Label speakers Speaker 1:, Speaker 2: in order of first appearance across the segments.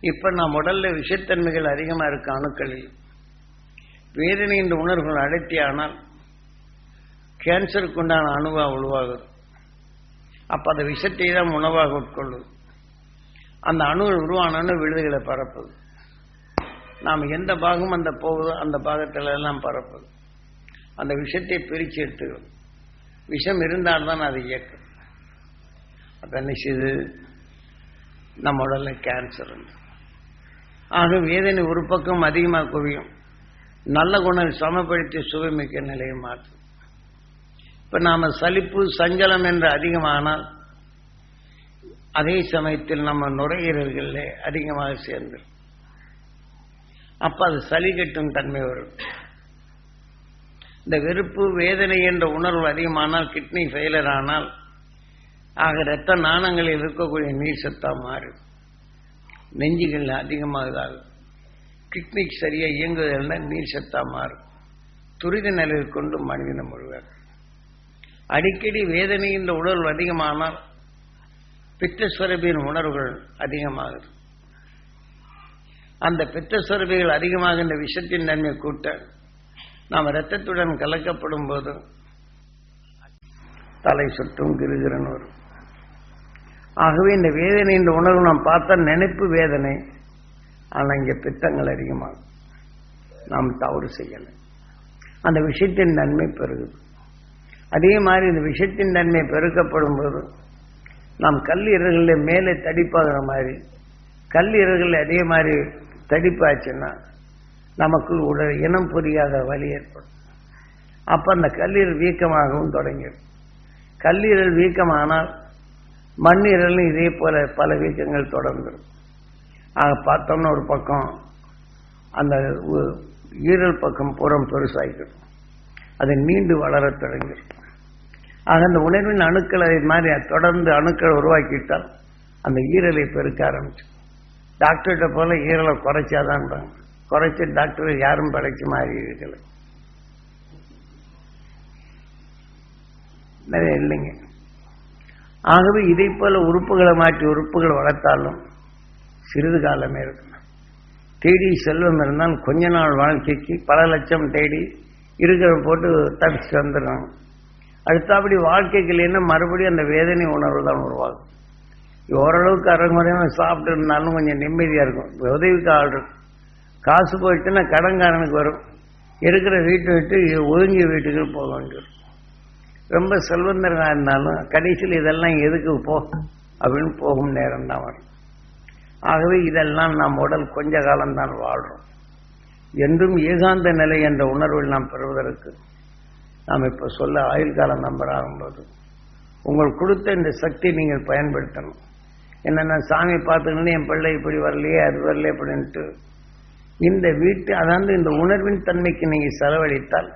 Speaker 1: இப்ப நாம் உடல்ல விஷத்தன்மைகள் அதிகமா இருக்க அணுக்களில் வேதனை இந்த உணர்வுகள் அடர்த்தியானால் கேன்சருக்கு உண்டான அணுவா உருவாகுது. அப்ப அந்த விஷத்தை தான் உணவாக உட்கொள்ளுது. அந்த அணுகள் உருவான விழுதுகளை பரப்புது. நாம் எந்த பாகம் அந்த போகுதோ அந்த பாகத்துல எல்லாம் பரப்புது. அந்த விஷத்தை பிரிச்சு எடுத்துக்கிறோம். விஷம் இருந்தால்தான் அது இயக்கம். அப்ப என்ன செய்யுது நம்ம உடல்ல கேன்சர் உண்டு. ஆக வேதனை ஒரு பக்கம் அதிகமாக குவியும். நல்ல குணம் சமப்படுத்தி சுவைமிக்க நிலையை மாற்றும். இப்ப நாம சலிப்பு சஞ்சலம் என்று அதிகமானால் அதே சமயத்தில் நம்ம நுரையீரல்களே அதிகமாக சேர்ந்து அப்ப அது சளி கட்டும் தன்மை வரும். இந்த வெறுப்பு வேதனை என்ற உணர்வு அதிகமானால் கிட்னி ஃபெயிலர் ஆனால் ஆக இரத்த நாணங்களில் இருக்கக்கூடிய நீர் சத்தா மாறும். நெஞ்சுகள் அதிகமாகுதாகும் கிட்னி சரியா இயங்குவதில்லை நீர் சத்தா மாறும். துரித நிலையில் கொண்டு மனிதனை முழுவார். அடிக்கடி வேதனை இந்த உடல் அதிகமானால் பித்தஸ்வரபியின் உணர்வுகள் அதிகமாகுது. அந்த பித்தஸ்வரபிகள் அதிகமாகின்ற விஷத்தின் நன்மை கூட்ட நாம் இரத்தத்துடன் கலக்கப்படும் போது தலை சுற்றும் கிருகிரன் வரும். ஆகவே இந்த வேதனை இந்த உணர்வு நாம் பார்த்தா நினைப்பு வேதனை ஆனால் இங்கே பித்தங்கள் அதிகமாகும். நாம் தவறு செய்யலை. அந்த விஷயத்தின் நன்மை பெருகுது. அதே மாதிரி இந்த விஷயத்தின் நன்மை பெருக்கப்படும் போது நாம் கல்லீரல்களில் மேலே தடிப்பாகிற மாதிரி கல்லீரல்கள் அதே மாதிரி தடிப்பாச்சுன்னா நமக்கு உடல் இனம் புரியாத வலி ஏற்படும். அப்போ அந்த கல்லீரல் வீக்கமாகவும் தொடங்கிடும். கல்லீரல் வீக்கமானால் மண்ணீரலும் இதே போல பல வீக்கங்கள் தொடர்ந்துடும் ஆக பார்த்தோம்னா ஒரு பக்கம் அந்த ஈரல் பக்கம் புறம் பெருசாகிடும் அது நீண்டு வளரத் தொடங்கிடும். ஆக அந்த உணர்வின் அணுக்கள் அதை மாதிரி தொடர்ந்து அணுக்களை உருவாக்கிட்டால் அந்த ஈரலை பெருக்க ஆரம்பிச்சு டாக்டர்கிட்ட போல ஈரலை குறைச்சாதான் குறைச்சி டாக்டர் யாரும் படைச்சு மாறி இருக்கலை. நிறைய இல்லைங்க. ஆகவே இதை போல உறுப்புகளை மாற்றி உறுப்புகளை வளர்த்தாலும் சிறிது காலமே இருக்கும். தேடி செல்வம் இருந்தால் கொஞ்ச நாள் வாழ்க்கைக்கு பல லட்சம் தேடி இருக்கிற போட்டு தப்பிச்சு வந்துடுறாங்க அடுத்தபடி வாழ்க்கைக்கு இல்லைன்னா மறுபடியும் அந்த வேதனை உணர்வு தான் உருவாகும். ஓரளவுக்கு அரைமுறையாக சாப்பிட்டு இருந்தாலும் கொஞ்சம் நிம்மதியாக இருக்கும். உதவிக்கு ஆள் இருக்கும். காசு போயிடுச்சுன்னா கடன்காரனுக்கு வரும். இருக்கிற வீட்டை விட்டு ஒதுங்கிய வீட்டுக்கு போக வேண்டியிருக்கும். ரொம்ப செல்வந்தராக இருந்தாலும் கடைசியில் இதெல்லாம் எதுக்கு போ அப்படின்னு போகும் நேரம் தான் வரும். ஆகவே இதெல்லாம் நாம் உடல் கொஞ்ச காலம்தான் வாழ்றோம். என்றும் ஏகாந்த நிலை என்ற உணர்வில் நாம் பெறுவதற்கு நாம் இப்போ சொல்ல ஆயுள் காலம் நம்பர் ஆகும்போது உங்களுக்கு கொடுத்த இந்த சக்தி நீங்கள் பயன்படுத்தணும். என்னென்ன சாமி பார்த்துக்கணும் என் பிள்ளை இப்படி வரலையே அது வரலையே அப்படின்ட்டு இந்த வீட்டு அதாவது இந்த உணர்வின் தன்மைக்கு நீங்கள் செலவழித்தால்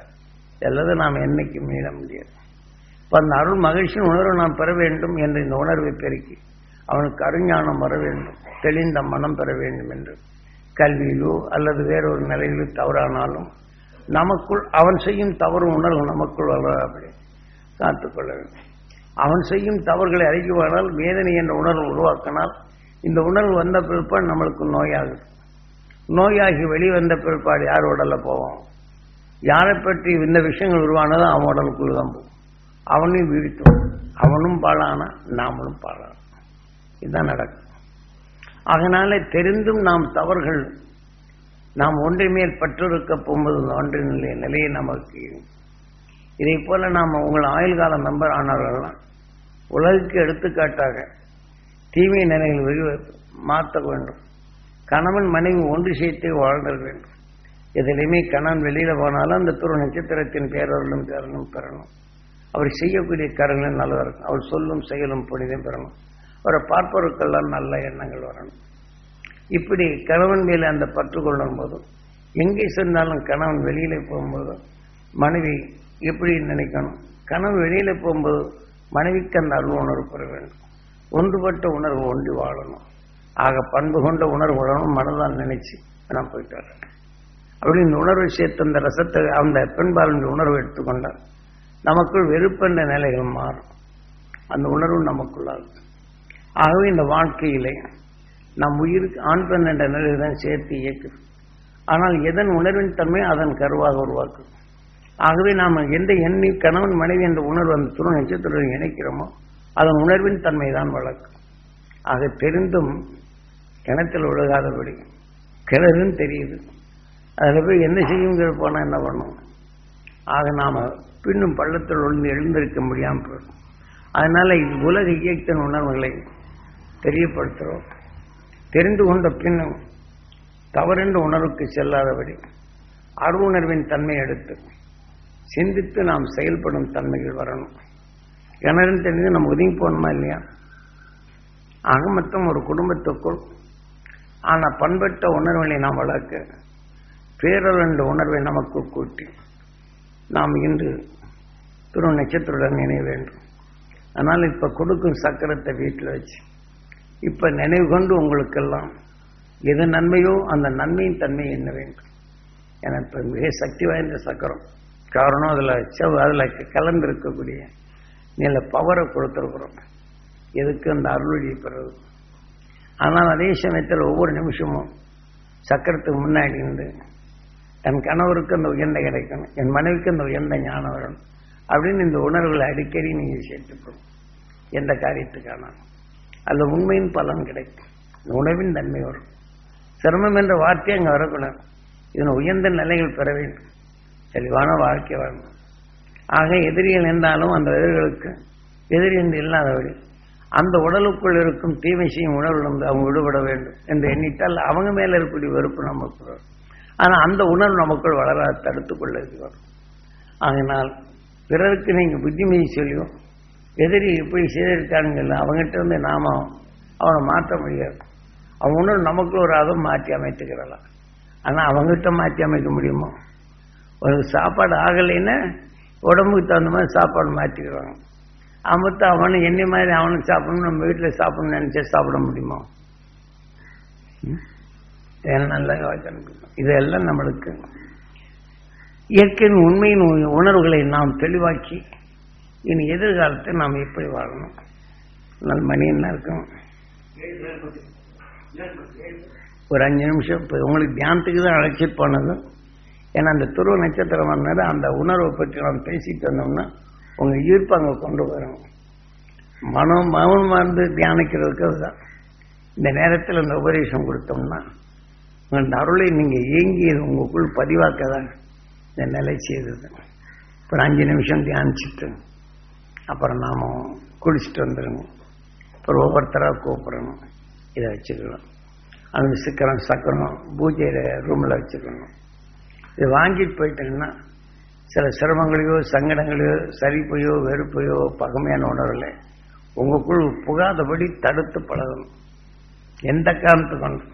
Speaker 1: எல்லாத்தையும் நாம் என்னைக்கு மீள முடியாது. அந்த அருள் மகிழ்ச்சியின் உணர்வை நாம் பெற வேண்டும் என்ற இந்த உணர்வை பெருக்கி அவனுக்கு அருஞானம் வர வேண்டும் தெளிந்த மனம் பெற வேண்டும் என்று. கல்வியிலோ அல்லது வேறொரு நிலையிலோ தவறானாலும் நமக்குள் அவன் செய்யும் தவறு உணர்வு நமக்குள் வளராபடி காத்துக்கொள்ள வேண்டும். அவன் செய்யும் தவறுகளை அறிக்குவானால் வேதனை என்ற உணர்வு உருவாக்கினால் இந்த உணர்வு வந்த பிற்பாடு நம்மளுக்கு நோயாகுது நோயாகி வெளிவந்த பிற்பாடு யார் உடலில் போவோம் யாரை பற்றி இந்த விஷயங்கள் உருவானதோ அவன் உடலுக்குள்ள தான் போகும். அவனையும் வீழ்த்தும் அவனும் பாழானா நாமளும் பாழான. இதுதான் நடக்கும். அதனால தெரிந்தும் நாம் தவறுகள் நாம் ஒன்றை மேல் பற்றிருக்க போகும்போது இந்த ஒன்றின் நிலைய நிலையை நமக்கு இதை போல நாம் உங்கள் ஆயுள் கால நம்பர் ஆனவர்கள்லாம் உலகுக்கு எடுத்துக்காட்டாக தீமை நிலையில் வெளி மாற்ற வேண்டும். கணவன் மனைவி ஒன்று சேர்த்தே வாழ்தல் வேண்டும். எதிலையுமே கணவன் வெளியில போனாலும் அந்த துரு நட்சத்திரத்தின் பேரர்களும் பேரலும் பெறணும். அவர் செய்யக்கூடிய காரியங்களும் நல்லதாக இருக்கும் அவர் சொல்லும் செயலும் புனிதம் பெறணும். அவரை பார்ப்பவருக்கெல்லாம் நல்ல எண்ணங்கள் வரணும். இப்படி கணவன் மேலே அந்த பற்று கொள்ளும் போதும் எங்கே சென்றாலும் கணவன் வெளியில போகும்போது மனைவி எப்படி நினைக்கணும்? கணவன் வெளியில போகும்போது மனைவிக்கு அந்த அருள் உணர்வு பெற வேண்டும். ஒன்றுபட்ட உணர்வு ஒன்றி வாழணும். ஆக பண்பு கொண்ட உணர்வு வரணும் மனதால் நினைச்சு நான் போயிட்டு வரேன் அப்படி இந்த உணர்வு சேர்த்து அந்த ரசத்தை அந்த பெண்பாலின் உணர்வு எடுத்துக்கொண்டார். நமக்குள் வெறுப்பென்ற நிலைகள் மாறும். அந்த உணர்வு நமக்குள்ளாகும் ஆகவே இந்த வாழ்க்கையிலே நம் உயிருக்கு ஆண் பெண் என்ற நிலையை தான் சேர்த்து இயக்குது. ஆனால் எதன் உணர்வின் தன்மை அதன் கருவாக உருவாக்கும் ஆகவே நாம் எந்த எண்ணி கணவன் மனைவி என்ற உணர்வு அந்த துணை நட்சத்திரத்துடன் இணைக்கிறோமோ அதன் உணர்வின் தன்மை தான் வளர்க்கும் ஆக தெரிந்தும் கிணத்தில் ஒழுகாதபடி கிணறுன்னு தெரியுது. அதில் போய் என்ன செய்யுங்கிற போனால் என்ன பண்ணும் ஆக நாம் பின்னும் பள்ளத்தில் ஒழுந்து எழுந்திருக்க முடியாமல் போயிடும். அதனால் இது உலக இயக்கத்தின் உணர்வுகளை தெரியப்படுத்துகிறோம் தெரிந்து கொண்ட பின்னும் தவறென்ற உணர்வுக்கு செல்லாதபடி அருவுணர்வின் தன்மை எடுத்து சிந்தித்து நாம் செயல்படும் தன்மைகள் வரணும். கிணறுன்னு தெரிஞ்சு நம்ம ஒதுங்கி போகணுமா இல்லையா? ஆக மொத்தம் ஒரு குடும்பத்துக்குள் ஆனால் பண்பட்ட உணர்வுகளை நாம் வளர்க்க பேரர் என்ற உணர்வை நமக்கு கூட்டி நாம் இன்று துரு நட்சத்திரத்துடன் நினைய வேண்டும். அதனால் இப்போ கொடுக்கும் சக்கரத்தை வீட்டில் வச்சு இப்போ நினைவு கொண்டு உங்களுக்கெல்லாம் எது நன்மையோ அந்த நன்மையின் தன்மை என்ன வேண்டும். ஏன்னா இப்போ மிக சக்தி வாய்ந்த சக்கரம். காரணம் அதில் செவ் அதில் கலந்து இருக்கக்கூடிய நில பவரை கொடுத்துருக்குறோம். எதுக்கு? அந்த அருள்வழியை பெறது ஆனால் அதே சமயத்தில் ஒவ்வொரு நிமிஷமும் சக்கரத்துக்கு முன்னாடி இருந்து என் கணவருக்கு அந்த உயர்ந்த கிடைக்கணும் என் மனைவிக்கு அந்த உயர்ந்த ஞானம் வரணும் அப்படின்னு இந்த உணர்வுகளை அடிக்கடி நீங்கள் சேர்த்துக்கணும். எந்த காரியத்துக்கான அந்த உண்மையின் பலன் கிடைக்கும். இந்த உணவின் தன்மை வரும். சிரமம் என்ற வார்த்தை அங்கே வரக்கூடாது. இதன் உயர்ந்த நிலைகள் பெற வேண்டும். தெளிவான வாழ்க்கை வரணும். ஆக எதிரிகள் இருந்தாலும் அந்த எதிர்களுக்கு எதிரி என்று இல்லாதபடி அந்த உடலுக்குள் இருக்கும் தீமை செய்யும் உணர்விலிருந்து அவங்க விடுபட வேண்டும் என்று எண்ணிட்டால் அவங்க மேலே இருக்கக்கூடிய வெறுப்பு நமக்கு வரும் ஆனால் அந்த உணர்வு நமக்குள் வளராது தடுத்து கொள்ள வரும் அதனால் பிறருக்கு நீங்கள் புத்திமதி சொல்லியும் எதிரி எப்படி செய்திருக்கானுங்கல்ல அவங்ககிட்ட இருந்து நாம அவனை மாற்ற முடியாது. அவன் உணர்வு நமக்குள்ள ஒரு அதை மாற்றி அமைத்துக்கிறலாம் ஆனால் அவங்ககிட்ட மாற்றி அமைக்க முடியுமோ? ஒரு சாப்பாடு ஆகலைன்னா உடம்புக்கு தகுந்த மாதிரி சாப்பாடு மாற்றிக்கிறாங்க. அமர்த்து அவனை என்ன மாதிரி அவனுக்கு சாப்பிடணும் நம்ம வீட்டில் சாப்பிடணும்னு நினச்சா சாப்பிட முடியுமா? நல்ல இதெல்லாம் நம்மளுக்கு இயற்கையின் உண்மையின் உணர்வுகளை நாம் தெளிவாக்கி இனி எதிர்காலத்தை நாம் எப்படி வாழணும்? நல்ல மணி என்ன இருக்கும்? ஒரு அஞ்சு நிமிஷம் இப்போ உங்களுக்கு தியானத்துக்கு தான் அழைச்சிட்டு போனது. ஏன்னா அந்த துருவ நட்சத்திரம் வந்தது அந்த உணர்வை பற்றி நாம் பேசிட்டு வந்தோம்னா உங்கள் ஈர்ப்பு அங்கே கொண்டு வரும். மனம் மௌனம் மறந்து தியானிக்கிறதுக்கு அதுதான் இந்த நேரத்தில் இந்த உபதேசம் கொடுத்தோம்னா அந்த அருளை நீங்கள் ஏங்கி உங்களுக்குள் பதிவாக்க தான் இந்த நிலை செய்தது. ஒரு அஞ்சு நிமிஷம் தியானிச்சுட்டு அப்புறம் நாம் குளிச்சுட்டு வந்துடணும். அப்புறம் ஒவ்வொருத்தராக கூப்பிடணும். இதை வச்சுக்கணும் அந்த சிக்கரம் சக்கரம் பூஜையில் ரூமில் வச்சுக்கணும். இது வாங்கிட்டு போயிட்டீங்கன்னா சில சிரமங்களையோ சங்கடங்களையோ சரிப்பையோ வெறுப்பையோ பகமையான உணர்வில் உங்களுக்குள் புகாதபடி தடுத்து பழகணும். எந்த காரணத்துக்கு கொண்டு?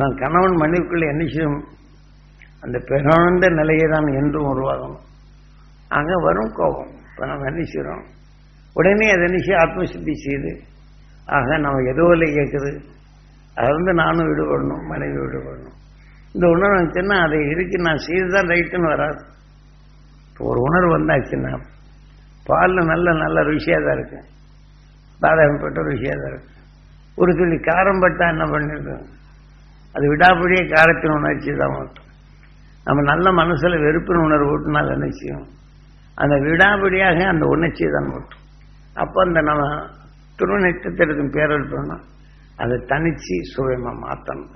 Speaker 1: நான் கணவன் மனைவிக்குள்ள என்ன செய்யும்? அந்த பிறந்த நிலையை தான் என்றும் உருவாகணும். அங்கே வரும் கோபம். இப்போ நம்ம என்ன செய்கிறோம் உடனே அதை என்ன செய்ய ஆத்மசித்தி செய்து ஆக நம்ம எதோ இல்லை கேட்குது அது வந்து நானும் விடுபடணும் மனைவி விடுபடணும். இந்த உணர்வு வந்துச்சுன்னா அதை இருக்கு நான் செய்துதான் ரைட்டுன்னு வராது. இப்போ ஒரு உணர்வு வந்தாச்சுன்னா பாலில் நல்ல நல்ல ருசியாக தான் இருக்கு பாதகம் பட்ட ருசியாக தான் இருக்கு ஒரு துளி காரம் பட்டா என்ன பண்ணிருக்கோம்? அது விடாப்படியே காரத்தின் உணர்ச்சி தான் மட்டும் நம்ம நல்ல மனசில் வெறுப்பின் உணர்வு ஊட்டினால் என்ன செய்யும்? அந்த விடாபடியாக அந்த உணர்ச்சியை தான் மட்டும் அப்போ அந்த நம்ம திருநட்சத்திரத்தின் பேரல் அதை தனிச்சு சுயமாக மாற்றணும்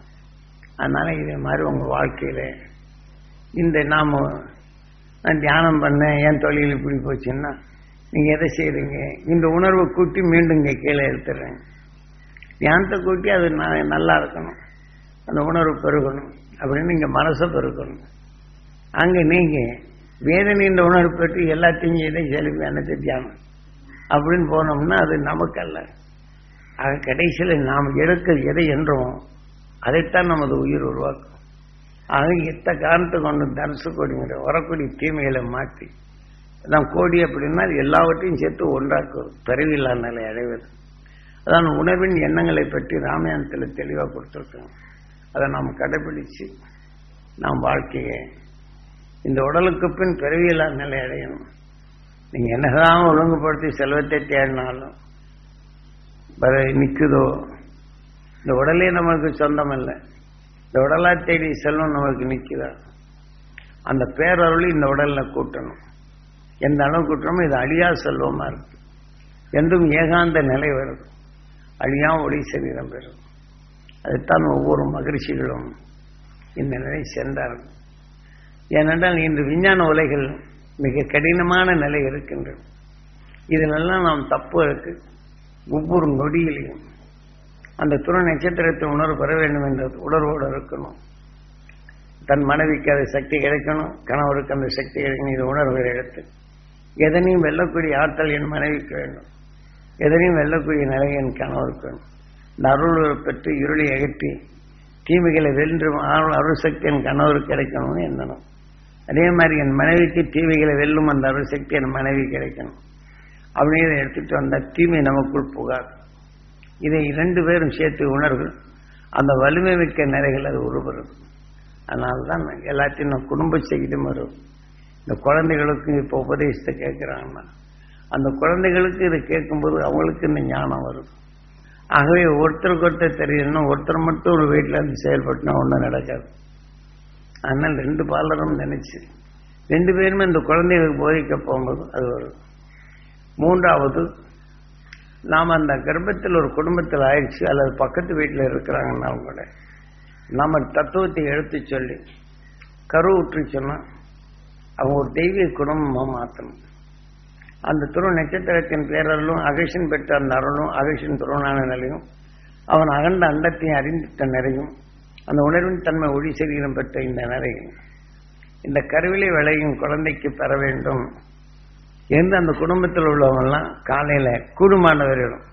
Speaker 1: அதனால் இதே மாதிரி உங்கள் வாழ்க்கையில் இந்த நாம் நான் தியானம் பண்ணேன் என் தொழில் இப்படி போச்சுன்னா நீங்கள் எதை செய்கிறீங்க இந்த உணர்வை கூட்டி மீண்டும் இங்கே கீழே எடுத்துடுறேன் தியானத்தை கூட்டி அது நான் நல்லா இருக்கணும். அந்த உணர்வு பெருகணும் அப்படின்னு இங்கே மனசை பெருக்கணும். அங்கே நீங்கள் வேதனை உணர்வு பெற்று எல்லாத்தையும் இதை செலுத்தி அனைத்து தியானம். அப்படின்னு போனோம்னா அது நமக்கல்ல. ஆக கடைசியில் நாம் எடுக்க எதை என்றோம் அதைத்தான் நமது உயிர் உருவாக்கும். ஆக எத்த காரணத்தை கொண்டு தனுசு கொடிங்கிற வரக்கூடிய தீமைகளை மாற்றி நாம் கோடி அப்படின்னா எல்லாவற்றையும் சேர்த்து ஒன்றாக்கும் பிறவில்லா நிலை அடைவது. அதான் உணவின் எண்ணங்களை பற்றி ராமாயணத்தில் தெளிவாக கொடுத்துருக்கோம் அதை நாம் கடைபிடிச்சு நாம் வாழ்க்கையை இந்த உடலுக்கு பின் பிறவியில்லா நிலை அடையணும் நீங்கள் என்னதான் ஒழுங்குபடுத்தி செல்வத்தை தேடினாலும் வர நிற்குதோ இந்த உடலே நமக்கு சொந்தம் இல்லை இந்த உடலா தேடி செல்வம் நமக்கு நிற்குதா? அந்த பேரருளி இந்த உடலில் கூட்டணும். எந்த அளவு கூட்டணுமோ இது அழியா செல்வமாக இருக்கு. என்றும் ஏகாந்த நிலை வருது. அழியா ஒளி சரீரம் பெறும். அதைத்தான் ஒவ்வொரு மகிழ்ச்சிகளும் இந்த நிலை சென்றார்கள் ஏனென்றால் இன்று விஞ்ஞான உலைகள் மிக கடினமான நிலை இருக்கின்றது. இதிலெல்லாம் நாம் தப்பு இருக்கு. ஒவ்வொரு நொடியிலையும் அந்த துணை நட்சத்திரத்தை உணர்வு பெற வேண்டும் என்ற உணர்வோடு இருக்கணும். தன் மனைவிக்கு அது சக்தி கிடைக்கணும். கணவருக்கு அந்த சக்தி கிடைக்கணும். இது உணர்வு எடுத்து எதனையும் வெல்லக்கூடிய ஆற்றல் என் மனைவிக்கு வேண்டும். எதனையும் வெல்லக்கூடிய நிலை என் கணவருக்கு வேண்டும். இந்த அருள் பெற்று இருளை அகற்றி தீமைகளை வென்று அருள் அருள் சக்தி என் கணவர் கிடைக்கணும்னு எண்ணணும். அதே மாதிரி என் மனைவிக்கு தீமைகளை வெல்லும் அந்த அருள் சக்தி என் மனைவி கிடைக்கணும். அப்படின்னு எடுத்துட்டு வந்த தீமை நமக்குள் புகார். இதை இரண்டு பேரும் சேர்த்து உணர்வு அந்த வலிமை மிக்க நிறைகள் அது உருவரும். அதனால தான் எல்லாத்தையும் நான் குடும்ப செய்தியும் வரும் இந்த குழந்தைகளுக்கும் இப்போ உபதேசத்தை கேட்குறாங்கன்னா அந்த குழந்தைகளுக்கு இதை கேட்கும்போது அவங்களுக்கு இந்த ஞானம் வரும். ஆகவே ஒருத்தருக்கு ஒருத்தர் தெரியணும்னா ஒருத்தர் மட்டும் ஒரு வீட்டில் இருந்து செயல்பட்டுனா ஒன்றும் நடக்காது. அதனால் ரெண்டு பாலரும் நினைச்சு. ரெண்டு பேருமே இந்த குழந்தைகளுக்கு போதிக்க போகும்போது அது வரும் மூன்றாவது நாம் அந்த கர்ப்பத்தில் ஒரு குடும்பத்தில் ஆயிடுச்சு அல்லது பக்கத்து வீட்டில் இருக்கிறாங்கன்னா கூட நம்ம தத்துவத்தை எடுத்து சொல்லி கரு ஊற்றி சொன்னால் அவங்க ஒரு தெய்வீக குடும்பமாக மாற்றணும் அந்த துரு நட்சத்திரத்தின் பேரருளும் அகேஷன் பெற்ற அந்த அருளும் அகேஷன் துருவனான நிலையும் அவன் அகண்ட அண்டத்தையும் அறிந்திட்ட நிறையும். அந்த உணர்வின் தன்மை ஒளி சரீரம் பெற்ற இந்த நிறையும் இந்த கருவிலை விளையும் குழந்தைக்கு பெற வேண்டும். என்று அந்த குடும்பத்தில் உள்ளவங்கெல்லாம் காலையில் கூடுமானவர்களும்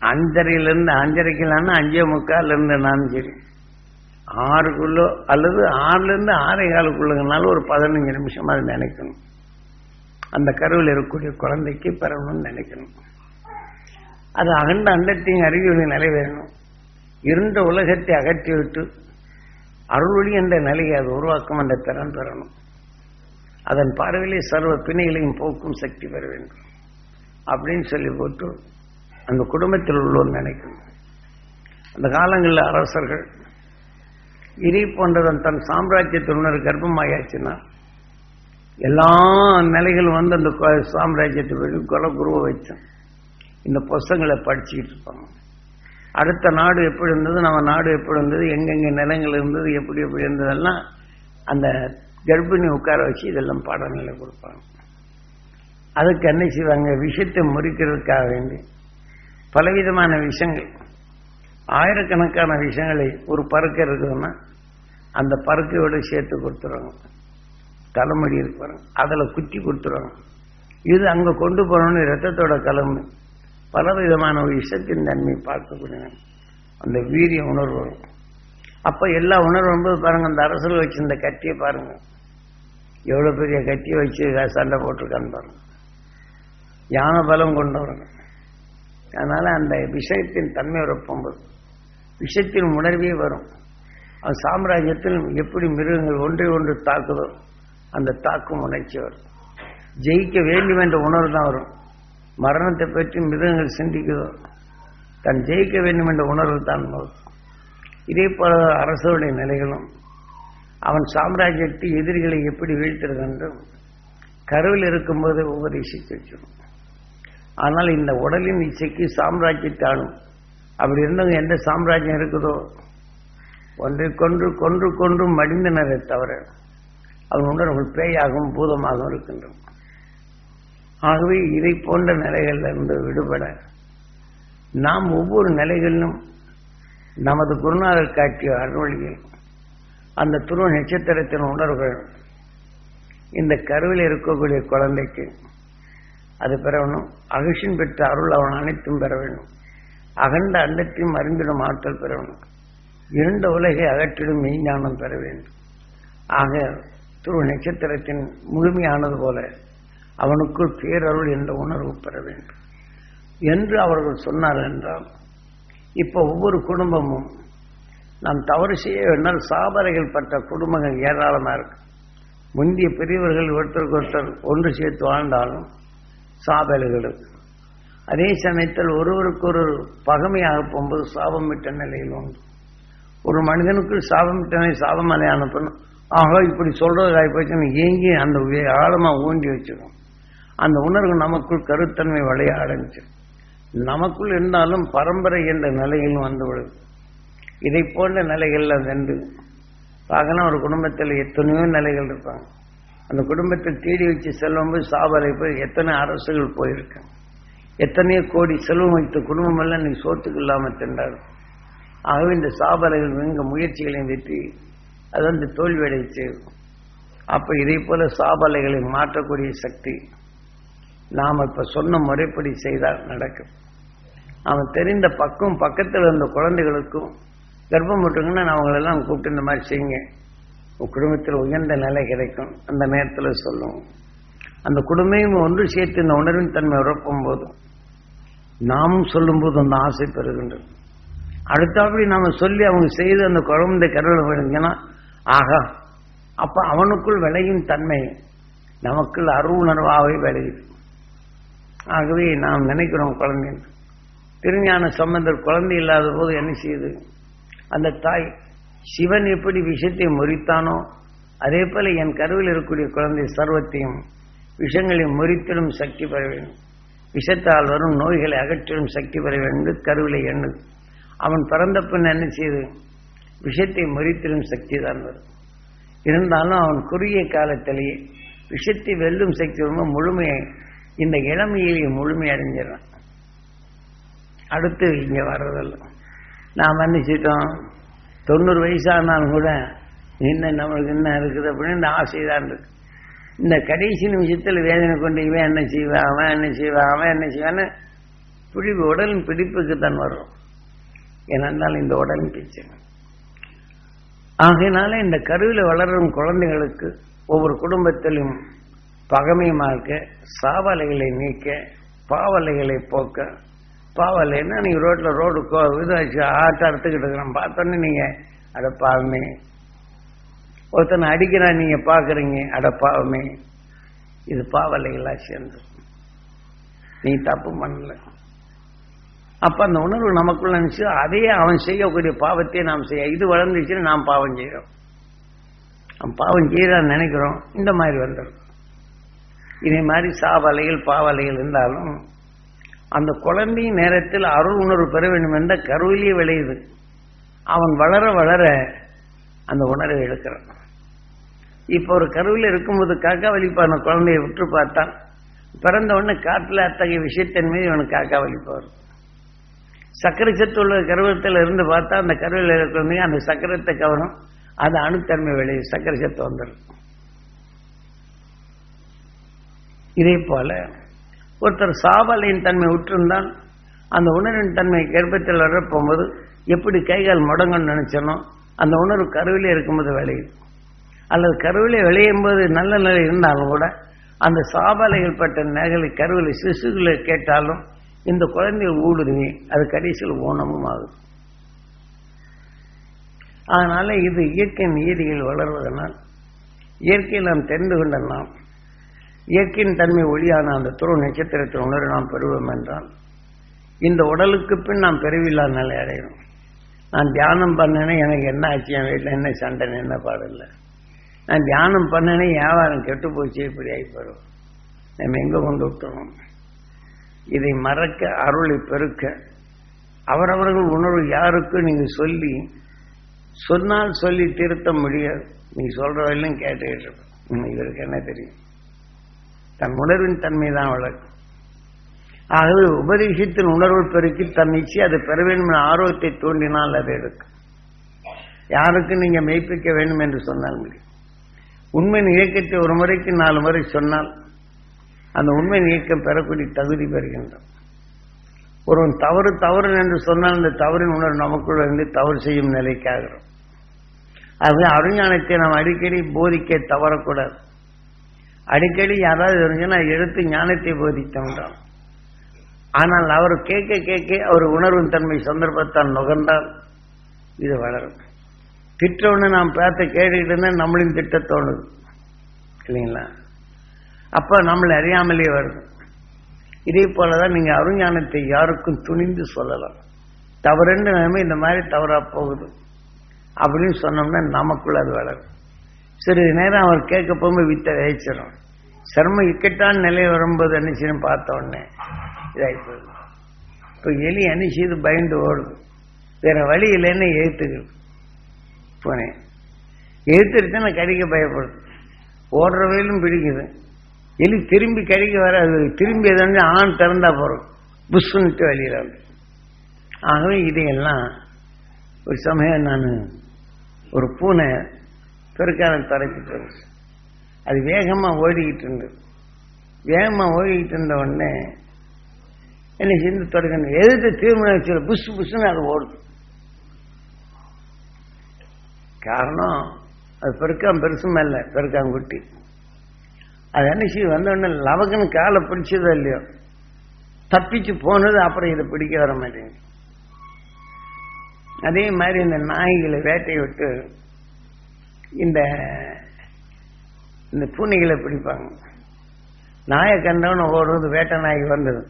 Speaker 1: அஞ்சரையிலிருந்து அஞ்சரைக்கலான்னு அஞ்சே முக்காலிருந்து நான்கு ஆறுக்குள்ளோ அல்லது ஆறுலேருந்து ஆறே காலுக்குள்ளங்கனாலும் ஒரு பதினஞ்சு நிமிஷம் அது நினைக்கணும். அந்த கருவில் இருக்கக்கூடிய குழந்தைக்கு பெறணும்னு நினைக்கணும். அது அகண்ட அண்டத்தையும் அறிவியலின் நிலை வேணும். உலகத்தை அகற்றிவிட்டு அருள்வழி என்ற நிலையை அது உருவாக்கும் அந்த திறன் பெறணும். அதன் பார்வையிலே சர்வ பிணைகளையும் போக்கும் சக்தி பெற வேண்டும். அப்படின்னு சொல்லி போட்டு அந்த குடும்பத்தில் உள்ளோர் நினைக்கணும். அந்த காலங்களில் அரசர்கள் இறை போன்றதன் தன் சாம்ராஜ்யத்தினுடைய கர்ப்பமாயாச்சுன்னா எல்லா நிலைகளும் வந்து அந்த சாம்ராஜ்யத்தை கொலை குருவை வச்சோம் இந்த புஸ்தங்களை படிச்சுக்கிட்டு இருப்பாங்க அடுத்த நாடு எப்படி இருந்தது நம்ம நாடு எப்படி இருந்தது எங்கெங்க நிலங்கள் இருந்தது எப்படி எப்படி இருந்ததெல்லாம் அந்த கர்ப்பிணி உட்கார வச்சு இதெல்லாம் பாடநிலை கொடுப்பாங்க. அதுக்கு என்ன செய்வாங்க? விஷயத்தை முறிக்கிறதுக்காக வேண்டி. பலவிதமான விஷயங்கள் ஆயிரக்கணக்கான விஷயங்களை ஒரு பருக்க இருக்குதுன்னா அந்த பருக்கையோடு சேர்த்து கொடுத்துருவாங்க. தலைமுடி இருப்பாங்க அதில் குத்தி கொடுத்துருவாங்க. இது அங்கே கொண்டு போகணும்னு ரத்தத்தோட கலந்து பல விதமான ஒரு விஷத்தின் தன்மை பார்க்கக்கூடிய அந்த வீரிய உணர்வு வரும். அப்போ எல்லா உணர்வு வரும்போது பாருங்க அந்த அரசர்கள் வச்சிருந்த கத்தியை பாருங்க. எவ்வளோ பெரிய கத்தியை வச்சு சண்டை போட்டிருக்கான்னு பாருங்க. யானை பலம் கொண்டவருங்க அதனால அந்த விஷயத்தின் தன்மை வரப்போகும்போது விஷயத்தின் உணர்வே வரும். அது சாம்ராஜ்யத்தில் எப்படி மிருகங்கள் ஒன்றை ஒன்று தாக்குதோ அந்த தாக்கும் உணர்ச்சி வரும். ஜெயிக்க வேண்டும் என்ற உணர்வு தான் வரும். மரணத்தை பற்றி மிருகங்கள் சிந்திக்குதோ? தன் ஜெயிக்க வேண்டும் என்ற உணர்வு தான் வரும். இதே போல அரசருடைய நிலைகளும் அவன் சாம்ராஜ்யத்தை எதிரிகளை எப்படி வீழ்த்துறது என்றும் கருவில் இருக்கும்போது உபதேசித்து வச்சிடும் ஆனால் இந்த உடலின் இசைக்கு சாம்ராஜ்யத்தானும் அப்படி இருந்தவங்க எந்த சாம்ராஜ்யம் இருக்குதோ? ஒன்றை கொன்று கொன்று கொன்று மடிந்தனரை தவிர அவன் உணர்வுகள் பேயாகவும் பூதமாகவும் இருக்கின்றன ஆகவே இதை போன்ற நிலைகளிலிருந்து விடுபட நாம் ஒவ்வொரு நிலைகளிலும் நமது குருநாதர் காட்டிய அருள்வழியில் அந்த துருவ நட்சத்திரத்தின் உணர்வுகள் இந்த கருவில் இருக்கக்கூடிய குழந்தைக்கு அது பெறணும். அகிஷன் பெற்ற அருள் அவன் அனைத்தும் பெற வேண்டும். அகண்ட அண்டத்தையும் அறிந்திடும் ஆற்றல் பெற வேண்டும். இருண்ட உலகை அகற்றிடும் மெய்ஞானம் பெற வேண்டும். ஆக துருவ நட்சத்திரத்தின் முழுமையானது போல அவனுக்குள் பேரருள் என்ற உணர்வு பெற வேண்டும். என்று அவர்கள் சொன்னார் என்றால் இப்போ ஒவ்வொரு குடும்பமும் நாம் தவறு செய்ய வேண்டால் சாபரைகள் பட்ட குடும்பங்கள் ஏராளமாக இருக்கு. முந்திய பெரியவர்கள் ஒருத்தருக்கு ஒருத்தர் ஒன்று சேர்த்து வாழ்ந்தாலும் சாபல்கள் அதே சமயத்தில் ஒருவருக்கு ஒரு பகமையாக போகும்போது சாபமிட்ட நிலையில் உண்டு. ஒரு மனிதனுக்குள் சாபமிட்ட சாபம் சாபமலை அனுப்பணும். ஆக இப்படி சொல்றது ஆகிப்போச்சுன்னு ஏங்கி அந்த உய- ஆழமா ஊண்டி வச்சிடும் அந்த உணர்வு நமக்குள் கருத்தன்மை விளைய ஆரம்பிச்சு நமக்குள் இருந்தாலும் பரம்பரை என்ற நிலையில் வந்து விடுது. இதை போன்ற நிலைகள் அது ரெண்டு பார்க்கலாம் ஒரு குடும்பத்தில் எத்தனையோ நிலைகள் இருப்பாங்க. அந்த குடும்பத்தில் தேடி வச்சு செல்லும்போது சாவரை போய் எத்தனை அரசுகள் போயிருக்காங்க. எத்தனையோ கோடி செல்வம் வைத்த குடும்பம் எல்லாம் நீ சோத்துக்கு இல்லாமல் திண்டாடும் ஆகவே இந்த சாபலைகள் மிக முயற்சிகளையும் வெற்றி அது வந்து தோல்வியடை செய்யும் இதே இதை போல சாபலைகளை மாற்றக்கூடிய சக்தி நாம் இப்போ சொன்ன முறைப்படி செய்தால் நடக்கும். அவன் தெரிந்த பக்கம் பக்கத்தில் இருந்த குழந்தைகளுக்கும் கர்ப்பம் விட்டுங்கன்னா நான் அவங்களெல்லாம் கூப்பிட்டு இந்த மாதிரி செய்யுங்க. உன் குடும்பத்தில் உயர்ந்த நிலை கிடைக்கும். அந்த நேரத்தில் சொல்லுவோம் அந்த குடும்பம் ஒன்று சேர்த்து இந்த உணர்வின் தன்மை உறப்பும் போதும் நாமும் சொல்லும்போது அந்த ஆசை பெறுகின்றது. அடுத்தபடி நாம் சொல்லி அவங்க செய்து அந்த குழந்தை கருவில் விழுங்கன்னா ஆகா அப்ப அவனுக்குள் விளையும் தன்மை நமக்குள் அருவுணர்வாகவே விளையுது. ஆகவே நாம் நினைக்கிறோம் குழந்தை. திருஞான சம்பந்தர் குழந்தை இல்லாத போது என்ன செய்யுது அந்த தாய் சிவன் எப்படி விஷத்தை முறித்தானோ அதே போல என் கருவில் இருக்கக்கூடிய குழந்தை சர்வத்தையும் விஷங்களை முறித்திடும் சக்தி பெற வேண்டும். விஷத்தால் வரும் நோய்களை அகற்றிடும் சக்தி பெற வேண்டும் என்று கருவிலை எண்ணு அவன் பிறந்த பின் என்ன செய்து? விஷத்தை மறித்திடும் சக்தி தான் வரும். இருந்தாலும் அவன் குறுகிய காலத்திலேயே விஷத்தை வெல்லும் சக்தி ரொம்ப முழுமையை இந்த இளமையிலேயே முழுமை அடைஞ்சிடறான். அடுத்து இங்கே வர்றதெல்லாம் நாம் மன்னிச்சிட்டோம். தொண்ணூறு வயசானாலும் கூட என்ன நம்மளுக்கு என்ன இருக்குது அப்படின்னு இந்த ஆசை தான் இருக்கு. இந்த கடைசி நிமிஷத்தில் வேதனை கொண்டு இவன் என்ன செய்வான் அவன் என்ன செய்வான் அவன் என்ன செய்வான்னு பிடிப்பு உடலின் பிடிப்புக்கு தான் வரும் ஏன்னா இந்த உடலின் பிச்சை ஆகையினால இந்த கருவில் வளரும் குழந்தைகளுக்கு ஒவ்வொரு குடும்பத்திலும் பகமையுமாக்க சாவலைகளை நீக்க பாவலைகளை போக்க. பாவலைன்னா நீங்க ரோட்ல ரோடு இதாச்சு ஆட்ட அறுத்துக்கிட்டு இருக்கிறோம் பார்த்தோன்னே நீங்க அட பாவமே. ஒருத்தனை அடிக்கிறான் நீங்க பாக்குறீங்க அட பாவமே. இது பாவலைகளா சேர்ந்து நீ தப்பு பண்ணல. அப்ப அந்த உணர்வு நமக்குள்ள நினைச்சு அதையே அவன் செய்யக்கூடிய பாவத்தையே நாம் செய்ய இது வளர்ந்துச்சுன்னு நாம் பாவம் செய்யறோம். அவன் பாவம் செய்யறான்னு நினைக்கிறோம். இந்த மாதிரி வந்துடும். இதே மாதிரி சாவலைகள் பாவலைகள் இருந்தாலும் அந்த குழந்தையின் நேரத்தில் அருள் உணர்வு பெற வேண்டும் என்ற கருவிலேயே விளையுது. அவன் வளர வளர அந்த உணர்வை எடுக்கிறான். இப்போ ஒரு கருவில் இருக்கும்போது காக்கா வலிப்பான குழந்தையை விட்டு பார்த்தான். பிறந்த உடனே காட்டில் அத்தகைய விஷயத்தின் மீது இவனுக்கு காக்கா வலிப்பு சர்க்கரை சத்து உள்ள கருவத்தில் இருந்து பார்த்தா அந்த கருவில் இருக்கிறவங்க அந்த சக்கரத்தை கவரும் அது அணுத்தன்மை விளையும் சர்க்கரை சத்து வந்துடும் இதே போல ஒருத்தர் சாவலையின் தன்மை உற்றிருந்தால் அந்த உணர்வின் தன்மை கர்ப்பத்தில் வரப்போகும்போது எப்படி கைகால் முடங்கன்னு நினைச்சனோ அந்த உணர்வு கருவிலே இருக்கும்போது விளையும். அல்லது கருவிலே விளையும் போது நல்ல நிலை இருந்தாலும் கூட அந்த சாபாலைகள் பட்ட நகலை கருவிலை சிசுகளை கேட்டாலும் இந்த குழந்தைகள் ஊடுருவி அது கடைசியில் ஊனமும் ஆகுது. அதனால இது இயற்கை நீதிகள் வளர்வதனால் இயற்கையில் நாம் தெரிந்து கொண்ட நாம் இயற்கையின் தன்மை ஒளியான அந்த துருவ நட்சத்திரத்தின் உணர்வு நாம் பெறுவோம் என்றால் இந்த உடலுக்கு பின் நாம் பெருவில்லா நிலை அடையணும். நான் தியானம் பண்ணேனே எனக்கு என்ன ஆச்சு என் வீட்டில் என்ன சண்டை என்ன பாடல நான் தியானம் பண்ணேனே வியாபாரம் கெட்டு போச்சு இப்படி போயிடும். நம்ம எங்கே கொண்டு விட்டுறோம் இதை மறக்க அருளை பெருக்க அவரவர்கள் உணர்வு யாருக்கு நீங்க சொல்லி சொன்னால் சொல்லி திருத்த முடியாது. நீ சொல்ற வரையிலும் கேட்டுக்கிட்டு இருப்ப. இவருக்கு என்ன தெரியும்? தன் உணர்வின் தன்மை தான் வளர்க்கும் ஆகவே உபதேசத்தின் உணர்வு பெருக்கி தன்னிச்சு அது அதை பெற வேண்டும் ஆர்வத்தை தூண்டினால் அதை எடுக்கும் யாருக்கு நீங்க மெய்ப்பிக்க வேண்டும் என்று சொன்னால் முடியும். உண்மையின் இயக்கத்தை ஒரு முறைக்கு நாலு முறை சொன்னால் அந்த உண்மை இயக்கம் பெறக்கூடிய தகுதி பெறுகின்றோம் ஒருவன் தவறு தவறு என்று சொன்னால் அந்த தவறின் உணர்வு நமக்குள்ள இருந்து தவறு செய்யும் நிலைக்காகிறோம் ஆகவே அருஞானத்தை நாம் அடிக்கடி போதிக்க தவறக்கூடாது. அடிக்கடி யாராவது இருந்துச்சுன்னா எடுத்து ஞானத்தை போதித்தோம்ன்றான் ஆனால் அவர் கேட்க கேட்க அவர் உணர்வின் தன்மை சந்தர்ப்பத்தால் நுகர்ந்தால் இது வளரும். திட்டம்னு நாம் பார்த்து கேட்டுக்கிட்டு இருந்தால் நம்மளின் திட்டத்தோணுது. இல்லைங்களா? அப்ப நம்மளை அறியாமலே வருது. இதே போலதான் நீங்க அருஞானத்தை யாருக்கும் துணிந்து சொல்லலாம். தவறுன்னு நிலைமை இந்த மாதிரி தவறா போகுது. அப்படின்னு சொன்னோம்னா நமக்குள்ள அது வளரும். சிறிது நேரம் அவர் கேட்க போகும்போது வித்த விதைச்சிடும் சிரமம் இக்கட்டான நிலை வரும்போது என்ன செய்யணும் பார்த்த உடனே இதாகி போகுது. இப்போ எலி என்ன செய்து? பயந்து ஓடுது. வேற வழி இல்லைன்னு எழுத்துக்கள் போனேன். எழுத்துருச்சு நான் கடிக்க பயப்படுது. ஓடுற வயலும் பிடிக்குது. எலி திரும்பி கிடைக்க வராது. திரும்பி எதாவது ஆண் திறந்தா போகிறோம் புஷ்ஷுன்ட்டு வெளியில் வந்து. ஆகவே இதையெல்லாம் ஒரு சமயம் நான் ஒரு பூனை பெருக்காரன் துடைச்சிட்டு இருந்துச்சு. அது வேகமாக ஓடிக்கிட்டு இருந்தது. வேகமாக ஓடிக்கிட்டு இருந்த உடனே என்னை சிந்து தொடக்கணும் எதிர்த்து தீர்மானம் வச்சு புஷ் புஷ்ஷுன்னு அது ஓடுது. காரணம் அது பெருக்கான் பெருசும் இல்லை பெருக்காங்குட்டி. அது என்ன செய்ய வந்தோடனே லவகன் காலை பிடிச்சதோ இல்லையோ? தப்பிச்சு போனது அப்புறம் இதை பிடிக்க வர மாட்டேங்குது. அதே மாதிரி இந்த நாய்களை வேட்டையை விட்டு இந்த இந்த பூனைகளை பிடிப்பாங்க. நாயை கண்டவன ஓடுறது வேட்டை நாய்க்கு வந்தது.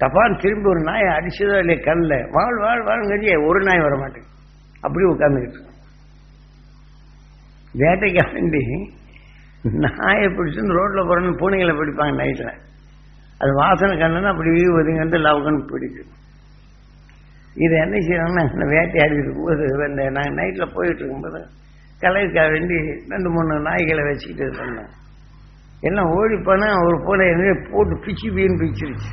Speaker 1: தப்பான் திரும்பி ஒரு நாயை அடிச்சதோ இல்லையா கல்ல வாழ் வாழ் வாழ்ங்கறிய ஒரு நாய் வர மாட்டேங்குது அப்படி உட்காந்துக்கிட்டு வேட்டைக்காண்டி நாயை பிடிச்சு ரோட்ல போறேன்னு பூனைகளை பிடிப்பாங்க நைட்ல. அது வாசனை கண்டனா அப்படி ஒதுங்கிட்டு லவுக்குன்னு பிடிக்கும். இது என்ன செய்யணும்னா வேட்டையாடி இருக்கும்போது இந்த நாங்கள் நைட்டில் போயிட்டு இருக்கும்போது கலைக்காக வேண்டி ரெண்டு மூணு நாய்களை வச்சுக்கிட்டு இருந்தோம். எல்லாம் ஓடி போனால் ஒரு பூனை போட்டு பிச்சு வீண் பிச்சிருச்சு.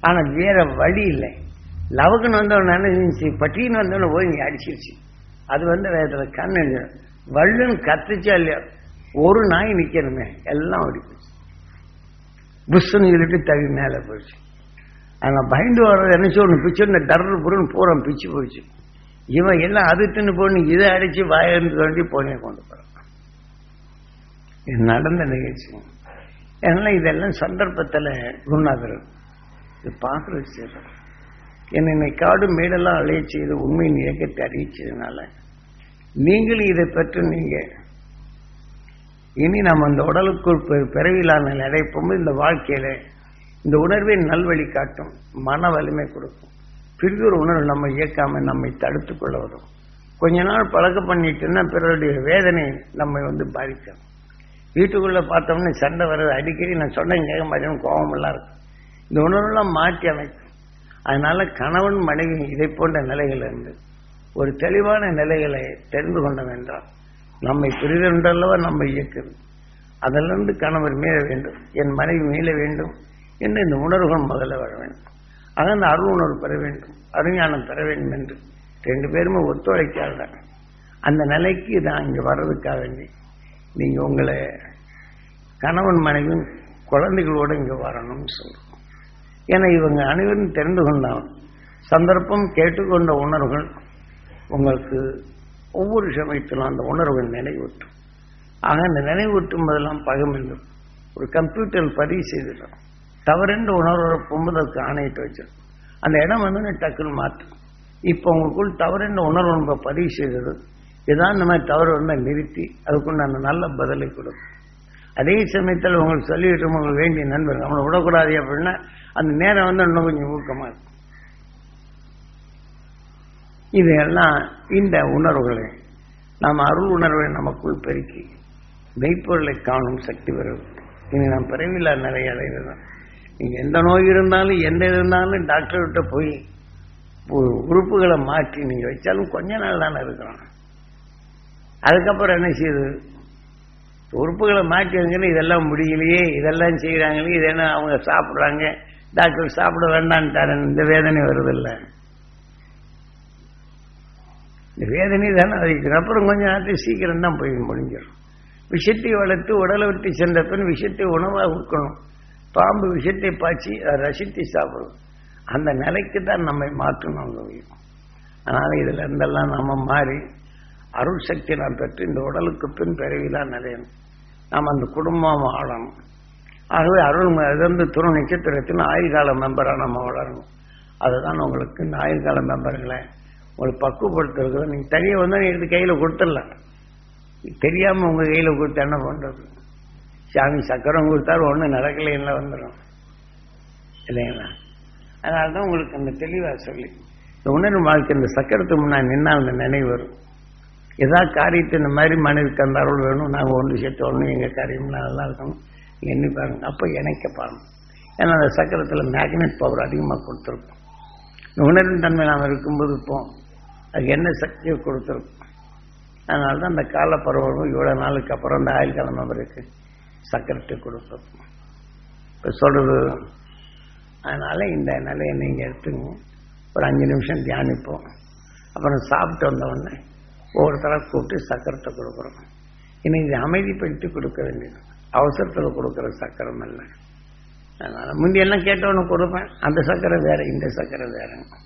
Speaker 1: ஆனால் வேற வழி இல்லை. லவக்குன்னு வந்தவன் என்ன பட்டின்னு வந்தவன ஓங்கி அடிச்சிருச்சு. அது வந்து வேற கண்ணு வள்ளுன்னு கத்துச்சா இல்லையா? ஒரு நாய் நிற்கணுமே எல்லாம் ஓடி போச்சு. புஷ்ஷுன்னு சொல்லிட்டு தவி மேலே போயிடுச்சு. ஆனால் பயந்து வர்றது என்ன சொல்லணும் பிச்சு இந்த டர்ரு புருன்னு பூரா பிச்சு போயிடுச்சு. இவன் எல்லாம் அது தின்னு போன்னு இதை அடிச்சு வாயிருந்து சொல்லி போனே கொண்டு போறான். இது நடந்த நிகழ்ச்சி. ஏன்னா இதெல்லாம் சந்தர்ப்பத்தில் குருநாதர் இது பார்க்குறது சரி. என்னை காடு மேடெல்லாம் அலைய செய்து உண்மையின் இயக்கத்தை அறிவிச்சதுனால நீங்களும் இதை பற்றி நீங்கள் இனி நம்ம அந்த உடலுக்குள் பிறவிலான அடைப்போம் இந்த வாழ்க்கையில இந்த உணர்வை நல்வழி காட்டும். மன வலிமை கொடுக்கும். பிரிதொரு உணர்வு நம்ம இயக்காம நம்மை தடுத்து கொள்ள வரும் கொஞ்ச நாள் பழக்கம் பண்ணிட்டுன்னா பிறருடைய வேதனை நம்மை வந்து பாதிக்கும். வீட்டுக்குள்ள பார்த்தோம்னா சண்டை வர்றது. அடிக்கடி நான் சொன்னேன் கேட்க மாட்டேன்னு கோபமெல்லாம் இருக்கும். இந்த உணர்வெல்லாம் மாற்றி அமைக்கும். அதனால கணவன் மனைவி இதை போன்ற நிலைகள் இருந்து ஒரு தெளிவான நிலைகளை தெரிந்து கொண்டோம் நம்மை பிரிதொன்றல்லவா நம்மை இயக்குது அதிலிருந்து கணவர் மீள வேண்டும் என் மனைவி மீள வேண்டும் என்று இந்த உணர்வுகள் முதல்ல வர வேண்டும். ஆக அந்த அருள் உணர்வு பெற வேண்டும் அருஞானம் பெற வேண்டும் என்று ரெண்டு பேருமே ஒத்துழைக்காத அந்த நிலைக்கு நான் இங்கே வர்றதுக்காக வேண்டி நீங்கள் உங்களை கணவன் மனைவியும் குழந்தைகளோடு இங்கே வரணும்னு சொல்கிறோம் ஏன்னா இவங்க அனைவரும் தெரிந்து கொண்டாலும் சந்தர்ப்பம் கேட்டுக்கொண்ட உணர்வுகள் உங்களுக்கு ஒவ்வொரு சமயத்திலும் அந்த உணர்வுகள் நினைவூட்டும். ஆக அந்த நினைவூட்டும் போதெல்லாம் பகமில்லும் ஒரு கம்ப்யூட்டர் பதிவு செய்திடும் தவறென்று உணர்வு பொம்பதற்கு ஆணையிட்டு வச்சிடும் அந்த இடம் வந்து டக்குன்னு மாற்றும் இப்போ உங்களுக்குள் தவறென்று உணர்வு நம்ம பதிவு செய்தது இதான் இந்த மாதிரி தவறு வந்தால் நிறுத்தி அதுக்குண்டான நல்ல பதிலை கொடுக்கும். அதே சமயத்தில் உங்களுக்கு சொல்லிவிட்டு உங்களுக்கு வேண்டிய நண்பர் நம்மளை விடக்கூடாது அப்படின்னா அந்த நேரம் வந்து இன்னும் கொஞ்சம் ஊக்கமாக இருக்கும். இதெல்லாம் இந்த உணர்வுகளை நாம் அருள் உணர்வை நமக்குள் பெருக்கி மெய்ப்பொருளை காணும் சக்தி பெறும். இனி நாம் பிறவில நிறைய அடைவதுதான் நீங்கள் எந்த நோய் இருந்தாலும் எந்த இது இருந்தாலும் டாக்டர்கிட்ட போய் உறுப்புகளை மாற்றி நீங்கள் வச்சாலும் கொஞ்ச நாள் தானே இருக்கிறோம். அதுக்கப்புறம் என்ன செய்யுது? உறுப்புகளை மாற்றி வைங்கன்னு இதெல்லாம் முடியலையே இதெல்லாம் செய்கிறாங்களே இது என்ன அவங்க சாப்பிட்றாங்க? டாக்டர் சாப்பிட வேண்டான்ட்டாரு இந்த வேதனை வருதில்லை. இந்த வேதனை தானே? அதுக்கு அப்புறம் கொஞ்சம் நேரத்தில் சீக்கிரம் தான் போய் முடிஞ்சிடும். விஷத்தை வளர்த்து உடலை விட்டு சென்ற பின் விஷத்தை உணவாக உட்கணும் பாம்பு விஷத்தை பாய்ச்சி அதை ரசித்து சாப்பிடும் அந்த நிலைக்கு தான் நம்மை மாற்றணும் அங்கே முடியும் அதனால் இதில் இருந்தெல்லாம் நம்ம மாறி அருள் சக்தி நாம் பெற்று இந்த உடலுக்கு பின் பிறவிலாம் நிலையணும். நாம் அந்த குடும்பம் ஆளணும் ஆகவே அருள் இருந்து வந்து துணை நட்சத்திரத்தின் ஆயுள்கால மெம்பராக நம்ம வளரணும். அதுதான் உங்களுக்கு இந்த ஆயுள் கால மெம்பர்களை உங்களை பக்குவப்படுத்துறது நீங்கள் தனியாக வந்தால் எடுத்து கையில் கொடுத்துடலாம். தெரியாமல் உங்கள் கையில் கொடுத்து என்ன பண்ணுறது சாமி சக்கரம் கொடுத்தாலும் ஒன்றும் நடக்கலைன்னா வந்துடும் இல்லைங்களா? அதனால தான் உங்களுக்கு அந்த தெளிவாக சொல்லி. இந்த உணர்வு வாழ்க்கை இந்த சக்கரத்துக்கு முன்னாடி நின்னால் அந்த நினைவு வரும். ஏதாவது காரியத்தை இந்த மாதிரி மனிதருக்கு அந்த அருள் வேணும் நாங்கள் ஒன்று சேர்த்து ஒன்று எங்கள் காரியம்லாம் நல்லா இருக்கணும். எண்ணி பாருங்க. அப்போ இணைக்க பாருங்க. ஏன்னா அந்த சக்கரத்தில் மேக்னெட் பவர் அதிகமாக கொடுத்துருக்கோம். இந்த உணர்வின் தன்மை நாம் இருக்கும்போது இப்போ அதுக்கு என்ன சக்தியை கொடுத்துருக்கும்? அதனால தான் அந்த கால பருவமும் இவ்வளோ நாளுக்கு அப்புறம் அந்த ஆயுள் காலம் அவருக்கு சக்கரத்தை கொடுத்துருக்கும். இப்போ சொல்கிறது அதனால் இந்த நிலையை நீங்கள் எடுத்துங்க. ஒரு அஞ்சு நிமிஷம் தியானிப்போம். அப்புறம் சாப்பிட்டு வந்தவொடனே ஒவ்வொருத்தராக கூப்பிட்டு சக்கரத்தை கொடுக்குறோம். இன்னும் இது அமைதிப்படுத்தி கொடுக்க வேண்டியது. அவசரத்தில் கொடுக்குற சக்கரம் இல்லை அதனால் முந்தையெல்லாம் கேட்டவொன்னு கொடுப்பேன். அந்த சக்கரை வேறு இந்த சக்கரை வேறுங்க.